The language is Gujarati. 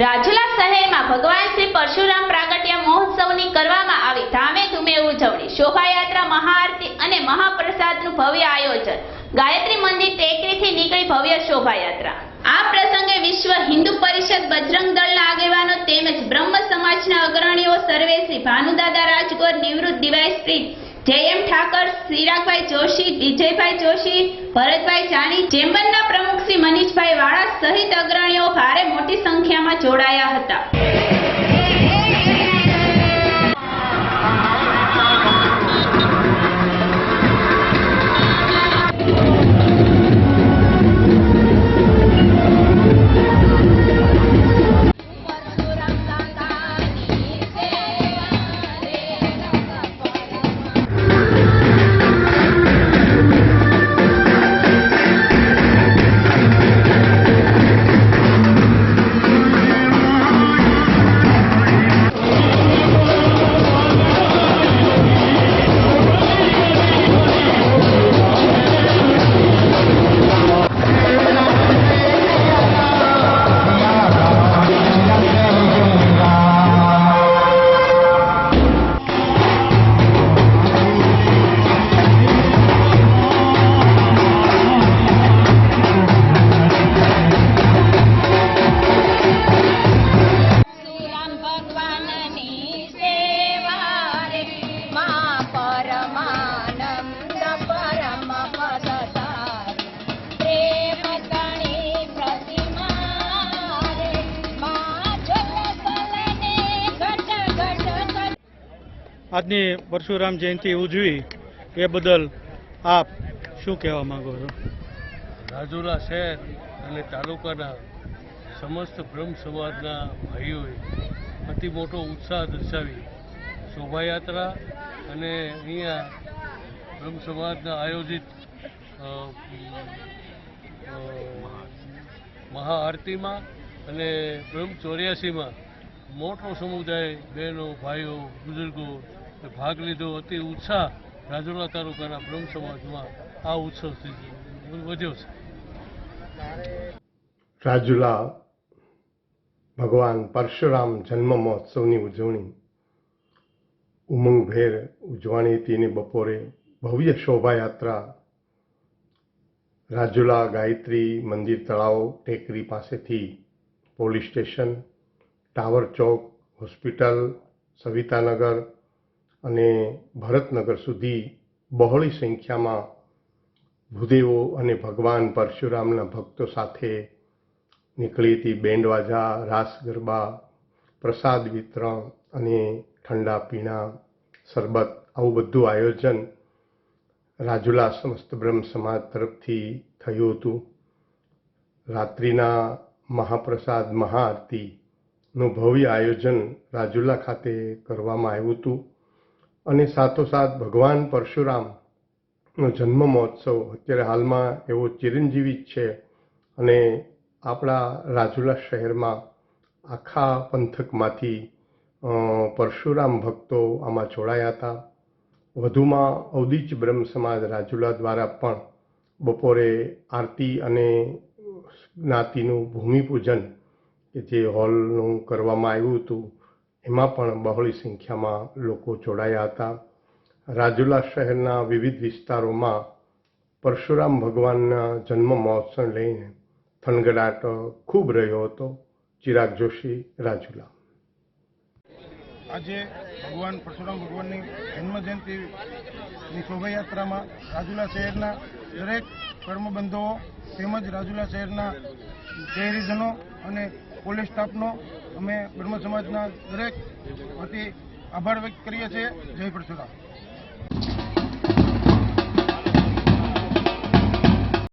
રાજુલા શહેરમાં ભગવાન શ્રી પરશુરામ પ્રાગટ્ય મહોત્સવની કરવામાં આવી. ધામે ધૂમે ઉજવણી, શોભાયાત્રા, મહાઆરતી અને મહાપ્રસાદનું ભવ્ય આયોજન. ગાયત્રી મંદિર ટેકરીથી નીકળી ભવ્ય શોભાયાત્રા. આ પ્રસંગે વિશ્વ હિન્દુ પરિષદ બજરંગ દળના આગેવાનો તેમજ બ્રહ્મ સમાજના અગ્રણીઓ સર્વે શ્રી ભાનુદાદા રાજગોર, નિવૃત્ત દિવાયશ્રી જયએમ ઠાકર શ્રીરાગભાઈ જોશી વિજયભાઈ જોશી, ભરતભાઈ જાની ચેમ્બરના સહિત અગ્રણીઓ ભારે મોટી સંખ્યામાં જોડાયા હતા. આજની પરશુરામ જયંતિ ઉજવી, એ બદલ આપ શું કહેવા માંગો છો? રાજુલા શહેર અને તાલુકાના સમસ્ત બ્રહ્મ સમાજના ભાઈઓએ અતિ મોટો ઉત્સાહ દર્શાવી શોભાયાત્રા અને અહીંયા બ્રહ્મ સમાજના આયોજિત મહાઆરતીમાં અને બ્રહ્મ ચોર્યાસીમાં મોટો સમુદાય બહેનો, ભાઈઓ, બુઝુર્ગો ભાગ લીધો અતિ ઉત્સાહ રાજુલા તાલુકાના બ્રહ્મ સમાજમાં આ ઉત્સવથી વધ્યો છે. રાજુલા ભગવાન પરશુરામ જન્મ મહોત્સવની ઉજવણી. ઉમંગભેર ઉજવાણી હતી ને બપોરે ભવ્ય શોભાયાત્રા. રાજુલા ગાયત્રી મંદિર તળાવ ટેકરી પાસેથી police station, Tower Chowk, hospital, Savitanagar અને ભરતનગર સુધી બહોળી સંખ્યામાં ભૂદેવો અને ભગવાન પરશુરામના ભક્તો સાથે નીકળી હતી. બેન્ડવાજા રાસ ગરબા, પ્રસાદ વિતરણ અને ઠંડા પીણા, શરબત, આવું બધું આયોજન રાજુલા સમસ્ત બ્રહ્મ સમાજ તરફથી થયું હતું. રાત્રિના મહાપ્રસાદ, મહાઆરતીનું ભવ્ય આયોજન રાજુલા ખાતે કરવામાં આવ્યું હતું. અને સાથોસાથ ભગવાન પરશુરામનો જન્મ મહોત્સવ અત્યારે હાલમાં એવો ચિરંજીવી જ છે અને આપણા રાજુલા શહેરમાં આખા પંથકમાંથી પરશુરામ ભક્તો આમાં જોડાયા હતા. વધુમાં અવદિચ બ્રહ્મ સમાજ રાજુલા દ્વારા પણ બપોરે આરતી અને જ્ઞાતિનું ભૂમિપૂજન કે જે હોલનું કરવામાં આવ્યું હતું એમાં પણ બહોળી સંખ્યામાં લોકો જોડાયા હતા. રાજુલા શહેરના વિવિધ વિસ્તારોમાં પરશુરામ ભગવાનના જન્મ મહોત્સવ લઈને થનગડાટ ખૂબ રહ્યો હતો. ચિરાગ જોશી, રાજુલા. આજે ભગવાન, પરશુરામ ભગવાનની જન્મ જયંતિની શોભાયાત્રામાં રાજુલા શહેરના દરેક કર્મબંધુઓ તેમજ રાજુલા શહેરના શહેરીજનો અને પોલીસ સ્ટાફનો અમે બ્રહ્મ સમાજના દરેક વતી આભાર વ્યક્ત કરીએ છીએ. જય પરશુરામ